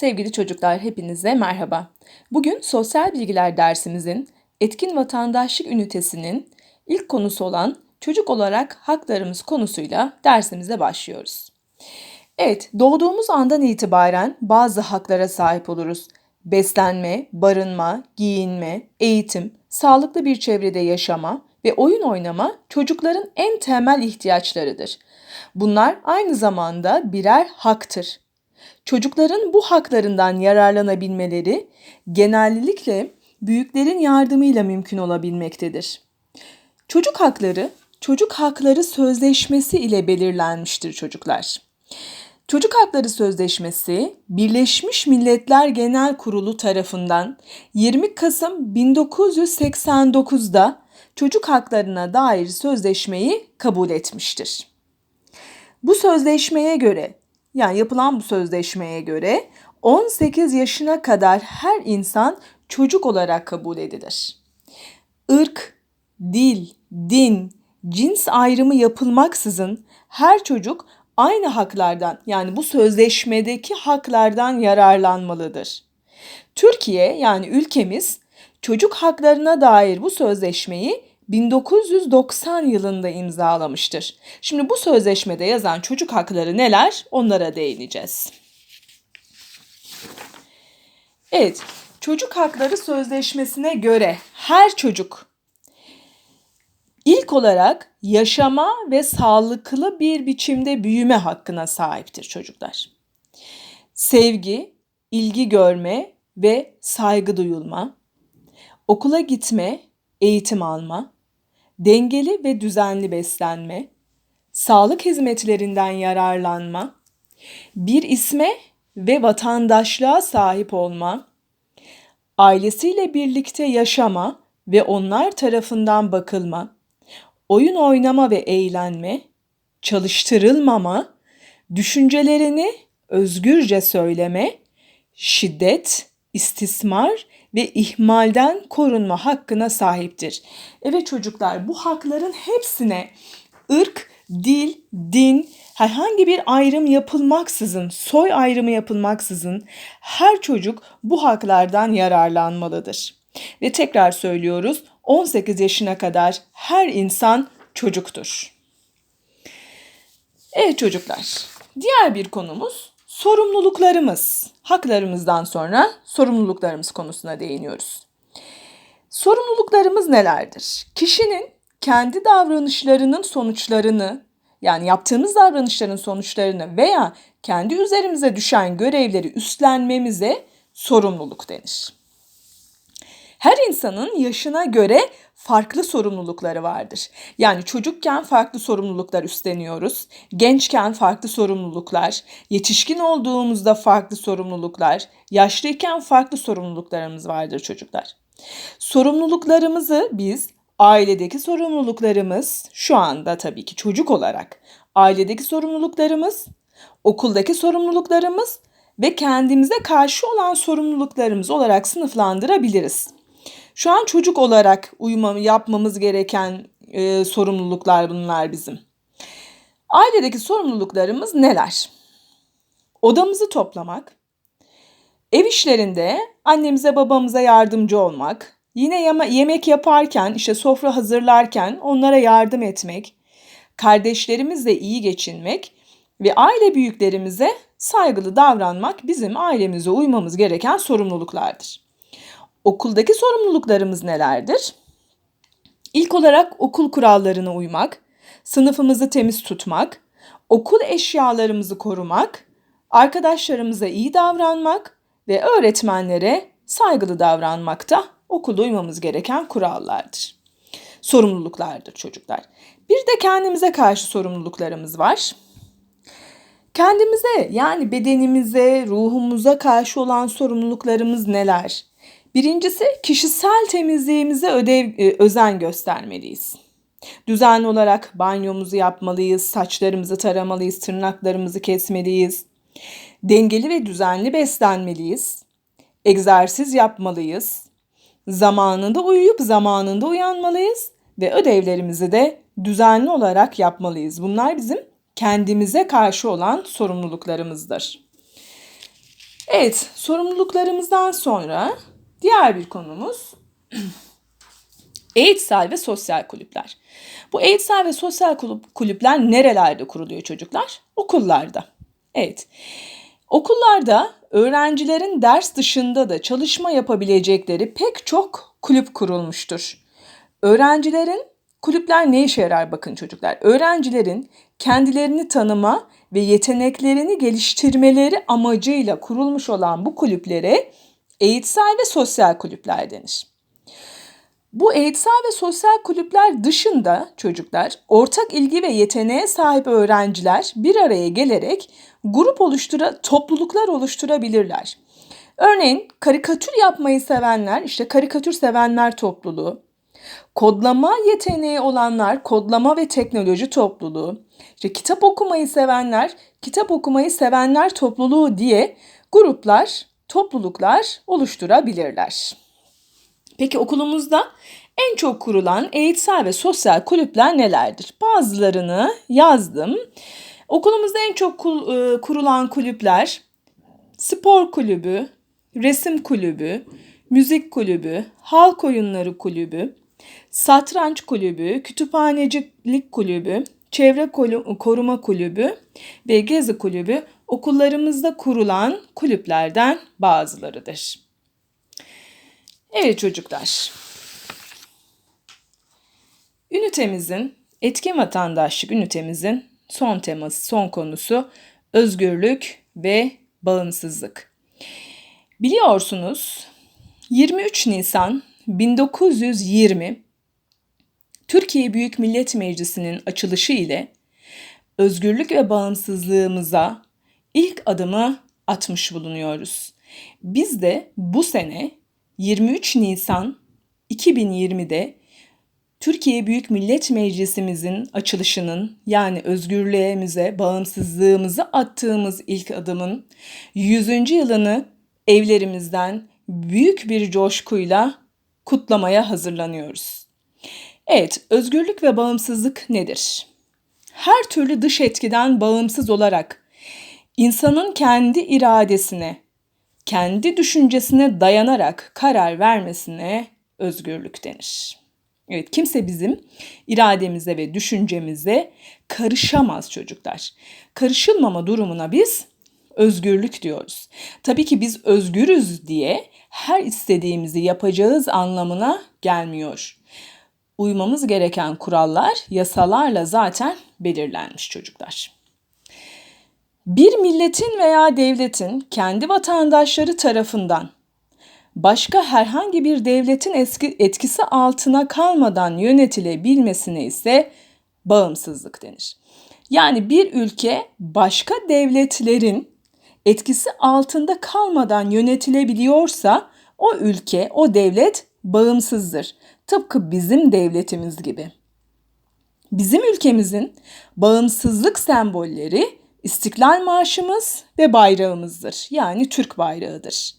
Sevgili çocuklar hepinize merhaba. Bugün sosyal bilgiler dersimizin etkin vatandaşlık ünitesinin ilk konusu olan çocuk olarak haklarımız konusuyla dersimize başlıyoruz. Evet, doğduğumuz andan itibaren bazı haklara sahip oluruz. Beslenme, barınma, giyinme, eğitim, sağlıklı bir çevrede yaşama ve oyun oynama çocukların en temel ihtiyaçlarıdır. Bunlar aynı zamanda birer haktır. Çocukların bu haklarından yararlanabilmeleri genellikle büyüklerin yardımıyla mümkün olabilmektedir. Çocuk hakları, çocuk hakları sözleşmesi ile belirlenmiştir çocuklar. Çocuk Hakları Sözleşmesi Birleşmiş Milletler Genel Kurulu tarafından 20 Kasım 1989'da çocuk haklarına dair sözleşmeyi kabul etmiştir. Bu sözleşmeye göre yani yapılan bu sözleşmeye göre 18 yaşına kadar her insan çocuk olarak kabul edilir. Irk, dil, din, cins ayrımı yapılmaksızın her çocuk aynı haklardan yani bu sözleşmedeki haklardan yararlanmalıdır. Türkiye yani ülkemiz çocuk haklarına dair bu sözleşmeyi 1990 yılında imzalamıştır. Şimdi bu sözleşmede yazan çocuk hakları neler? Onlara değineceğiz. Evet, çocuk hakları sözleşmesine göre her çocuk ilk olarak yaşama ve sağlıklı bir biçimde büyüme hakkına sahiptir çocuklar. Sevgi, ilgi görme ve saygı duyulma, okula gitme, eğitim alma, dengeli ve düzenli beslenme, sağlık hizmetlerinden yararlanma, bir isme ve vatandaşlığa sahip olma, ailesiyle birlikte yaşama ve onlar tarafından bakılma, oyun oynama ve eğlenme, çalıştırılmama, düşüncelerini özgürce söyleme, şiddet, istismar ve ihmalden korunma hakkına sahiptir. Evet çocuklar bu hakların hepsine ırk, dil, din, herhangi bir ayrım yapılmaksızın, soy ayrımı yapılmaksızın her çocuk bu haklardan yararlanmalıdır. Ve tekrar söylüyoruz 18 yaşına kadar her insan çocuktur. Evet çocuklar, diğer bir konumuz sorumluluklarımız. Haklarımızdan sonra sorumluluklarımız konusuna değiniyoruz. Sorumluluklarımız nelerdir? Kişinin kendi davranışlarının sonuçlarını yani yaptığımız davranışların sonuçlarını veya kendi üzerimize düşen görevleri üstlenmemize sorumluluk denir. Her insanın yaşına göre farklı sorumlulukları vardır. Yani çocukken farklı sorumluluklar üstleniyoruz. Gençken farklı sorumluluklar, yetişkin olduğumuzda farklı sorumluluklar, yaşlıyken farklı sorumluluklarımız vardır çocuklar. Sorumluluklarımızı biz ailedeki sorumluluklarımız şu anda tabii ki çocuk olarak ailedeki sorumluluklarımız, okuldaki sorumluluklarımız ve kendimize karşı olan sorumluluklarımız olarak sınıflandırabiliriz. Şu an çocuk olarak uyumam, yapmamız gereken e, sorumluluklar bunlar bizim. Ailedeki sorumluluklarımız neler? Odamızı toplamak, ev işlerinde annemize babamıza yardımcı olmak, yine yemek yaparken işte sofra hazırlarken onlara yardım etmek, kardeşlerimizle iyi geçinmek ve aile büyüklerimize saygılı davranmak bizim ailemize uymamız gereken sorumluluklardır. Okuldaki sorumluluklarımız nelerdir? İlk olarak okul kurallarına uymak, sınıfımızı temiz tutmak, okul eşyalarımızı korumak, arkadaşlarımıza iyi davranmak ve öğretmenlere saygılı davranmak da okulda uymamız gereken kurallardır. Sorumluluklardır çocuklar. Bir de kendimize karşı sorumluluklarımız var. Kendimize yani bedenimize, ruhumuza karşı olan sorumluluklarımız neler? Birincisi kişisel temizliğimize ödev, e, özen göstermeliyiz. Düzenli olarak banyomuzu yapmalıyız, saçlarımızı taramalıyız, tırnaklarımızı kesmeliyiz. Dengeli ve düzenli beslenmeliyiz. Egzersiz yapmalıyız. Zamanında uyuyup zamanında uyanmalıyız ve ödevlerimizi de düzenli olarak yapmalıyız. Bunlar bizim kendimize karşı olan sorumluluklarımızdır. Evet, sorumluluklarımızdan sonra diğer bir konumuz eğitsel ve sosyal kulüpler. Bu eğitsel ve sosyal kulüpler nerelerde kuruluyor çocuklar? Okullarda. Evet. Okullarda öğrencilerin ders dışında da çalışma yapabilecekleri pek çok kulüp kurulmuştur. Öğrencilerin kulüpler ne işe yarar bakın çocuklar. Öğrencilerin kendilerini tanıma ve yeteneklerini geliştirmeleri amacıyla kurulmuş olan bu kulüplere eğitsel ve sosyal kulüpler denir. Bu eğitsel ve sosyal kulüpler dışında çocuklar ortak ilgi ve yeteneğe sahip öğrenciler bir araya gelerek grup oluştura topluluklar oluşturabilirler. Örneğin karikatür yapmayı sevenler işte karikatür sevenler topluluğu, kodlama yeteneği olanlar kodlama ve teknoloji topluluğu, işte kitap okumayı sevenler kitap okumayı sevenler topluluğu diye gruplar, topluluklar oluşturabilirler. Peki okulumuzda en çok kurulan eğitsel ve sosyal kulüpler nelerdir? Bazılarını yazdım. Okulumuzda en çok e, kurulan kulüpler spor kulübü, resim kulübü, müzik kulübü, halk oyunları kulübü, satranç kulübü, kütüphanecilik kulübü, çevre koruma kulübü ve gezi kulübü okullarımızda kurulan kulüplerden bazılarıdır. Evet çocuklar. Ünitemizin, etkin vatandaşlık ünitemizin son teması, son konusu özgürlük ve bağımsızlık. Biliyorsunuz 23 Nisan 1920 Türkiye Büyük Millet Meclisi'nin açılışı ile özgürlük ve bağımsızlığımıza ilk adımı atmış bulunuyoruz. Biz de bu sene 23 Nisan 2020'de Türkiye Büyük Millet Meclisimizin açılışının yani özgürlüğümüze, bağımsızlığımıza attığımız ilk adımın 100. yılını evlerimizden büyük bir coşkuyla kutlamaya hazırlanıyoruz. Evet, özgürlük ve bağımsızlık nedir? Her türlü dış etkiden bağımsız olarak insanın kendi iradesine, kendi düşüncesine dayanarak karar vermesine özgürlük denir. Evet kimse bizim irademize ve düşüncemize karışamaz çocuklar. Karışılmama durumuna biz özgürlük diyoruz. Tabii ki biz özgürüz diye her istediğimizi yapacağız anlamına gelmiyor. Uymamız gereken kurallar yasalarla zaten belirlenmiş çocuklar. Bir milletin veya devletin kendi vatandaşları tarafından başka herhangi bir devletin eski, etkisi altına kalmadan yönetilebilmesine ise bağımsızlık denir. Yani bir ülke başka devletlerin etkisi altında kalmadan yönetilebiliyorsa o ülke, o devlet bağımsızdır. Tıpkı bizim devletimiz gibi. Bizim ülkemizin bağımsızlık sembolleri İstiklal Marşımız ve bayrağımızdır. Yani Türk bayrağıdır.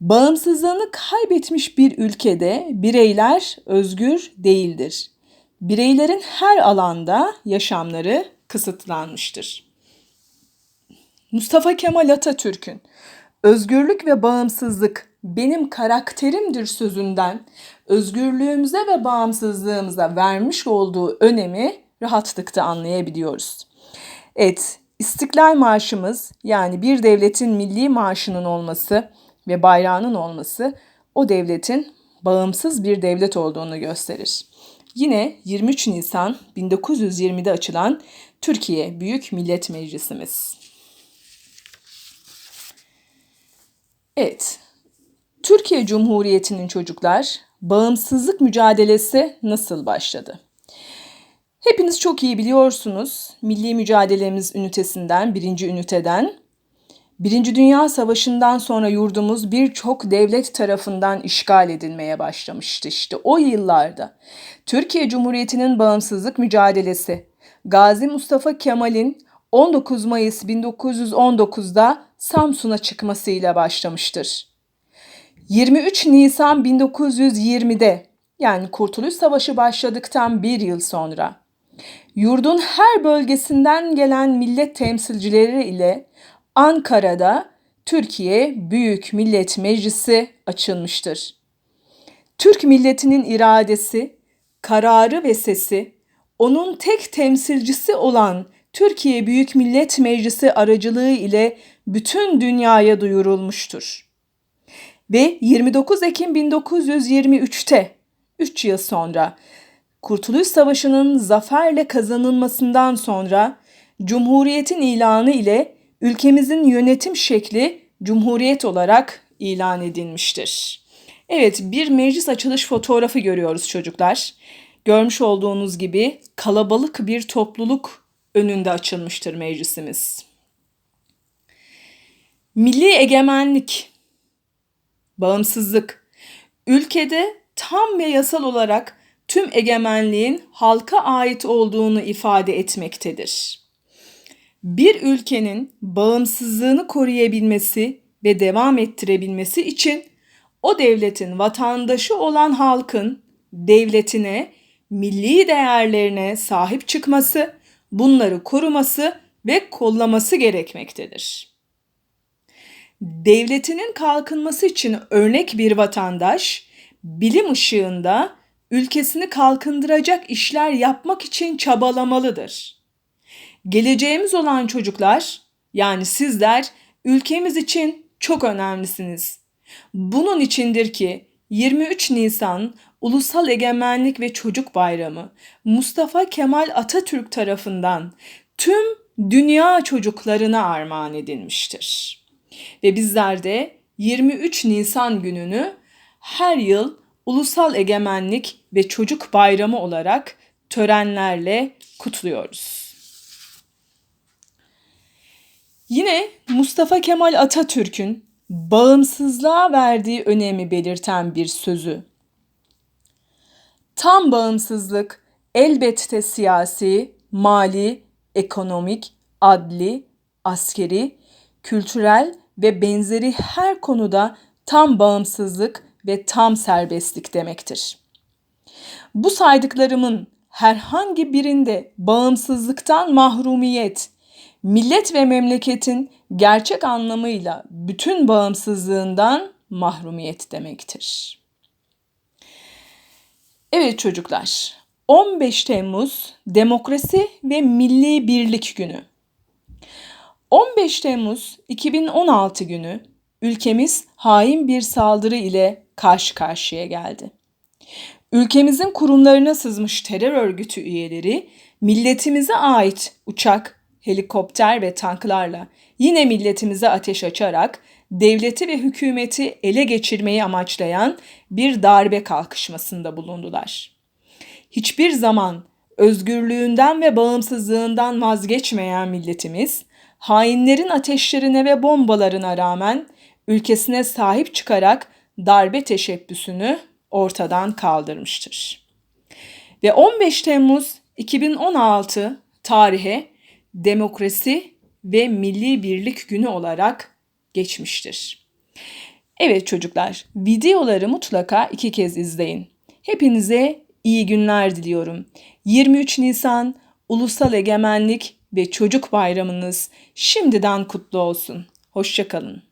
Bağımsızlığını kaybetmiş bir ülkede bireyler özgür değildir. Bireylerin her alanda yaşamları kısıtlanmıştır. Mustafa Kemal Atatürk'ün özgürlük ve bağımsızlık benim karakterimdir sözünden özgürlüğümüze ve bağımsızlığımıza vermiş olduğu önemi rahatlıkla anlayabiliyoruz. Evet, İstiklal Marşımız yani bir devletin milli marşının olması ve bayrağının olması o devletin bağımsız bir devlet olduğunu gösterir. Yine 23 Nisan 1920'de açılan Türkiye Büyük Millet Meclisimiz. Evet, Türkiye Cumhuriyeti'nin çocuklar bağımsızlık mücadelesi nasıl başladı? Hepiniz çok iyi biliyorsunuz. Milli mücadelemiz ünitesinden, birinci üniteden, Birinci Dünya Savaşı'ndan sonra yurdumuz birçok devlet tarafından işgal edilmeye başlamıştı işte o yıllarda. Türkiye Cumhuriyeti'nin bağımsızlık mücadelesi, Gazi Mustafa Kemal'in 19 Mayıs 1919'da Samsun'a çıkmasıyla başlamıştır. 23 Nisan 1920'de yani Kurtuluş Savaşı başladıktan bir yıl sonra Yurdun her bölgesinden gelen millet temsilcileri ile Ankara'da Türkiye Büyük Millet Meclisi açılmıştır. Türk milletinin iradesi, kararı ve sesi onun tek temsilcisi olan Türkiye Büyük Millet Meclisi aracılığı ile bütün dünyaya duyurulmuştur. Ve 29 Ekim 1923'te 3 yıl sonra Kurtuluş Savaşı'nın zaferle kazanılmasından sonra Cumhuriyet'in ilanı ile ülkemizin yönetim şekli Cumhuriyet olarak ilan edilmiştir. Evet, bir meclis açılış fotoğrafı görüyoruz çocuklar. Görmüş olduğunuz gibi kalabalık bir topluluk önünde açılmıştır meclisimiz. Milli egemenlik, bağımsızlık, ülkede tam ve yasal olarak tüm egemenliğin halka ait olduğunu ifade etmektedir. Bir ülkenin bağımsızlığını koruyabilmesi ve devam ettirebilmesi için o devletin vatandaşı olan halkın devletine, milli değerlerine sahip çıkması, bunları koruması ve kollaması gerekmektedir. Devletinin kalkınması için örnek bir vatandaş, bilim ışığında ülkesini kalkındıracak işler yapmak için çabalamalıdır. Geleceğimiz olan çocuklar, yani sizler ülkemiz için çok önemlisiniz. Bunun içindir ki 23 Nisan Ulusal Egemenlik ve Çocuk Bayramı Mustafa Kemal Atatürk tarafından tüm dünya çocuklarına armağan edilmiştir. Ve bizler de 23 Nisan gününü her yıl Ulusal Egemenlik ve Çocuk Bayramı olarak törenlerle kutluyoruz. Yine Mustafa Kemal Atatürk'ün bağımsızlığa verdiği önemi belirten bir sözü. Tam bağımsızlık elbette siyasi, mali, ekonomik, adli, askeri, kültürel ve benzeri her konuda tam bağımsızlık ve tam serbestlik demektir. Bu saydıklarımın herhangi birinde bağımsızlıktan mahrumiyet, millet ve memleketin gerçek anlamıyla bütün bağımsızlığından mahrumiyet demektir. Evet çocuklar, 15 Temmuz Demokrasi ve Milli Birlik Günü. 15 Temmuz 2016 günü ülkemiz hain bir saldırı ile karşı karşıya geldi. Ülkemizin kurumlarına sızmış terör örgütü üyeleri milletimize ait uçak, helikopter ve tanklarla yine milletimize ateş açarak devleti ve hükümeti ele geçirmeyi amaçlayan bir darbe kalkışmasında bulundular. Hiçbir zaman özgürlüğünden ve bağımsızlığından vazgeçmeyen milletimiz, hainlerin ateşlerine ve bombalarına rağmen ülkesine sahip çıkarak darbe teşebbüsünü ortadan kaldırmıştır. Ve 15 Temmuz 2016 tarihe demokrasi ve milli birlik günü olarak geçmiştir. Evet çocuklar, videoları mutlaka iki kez izleyin. Hepinize iyi günler diliyorum. 23 Nisan Ulusal Egemenlik ve Çocuk Bayramınız şimdiden kutlu olsun. Hoşçakalın.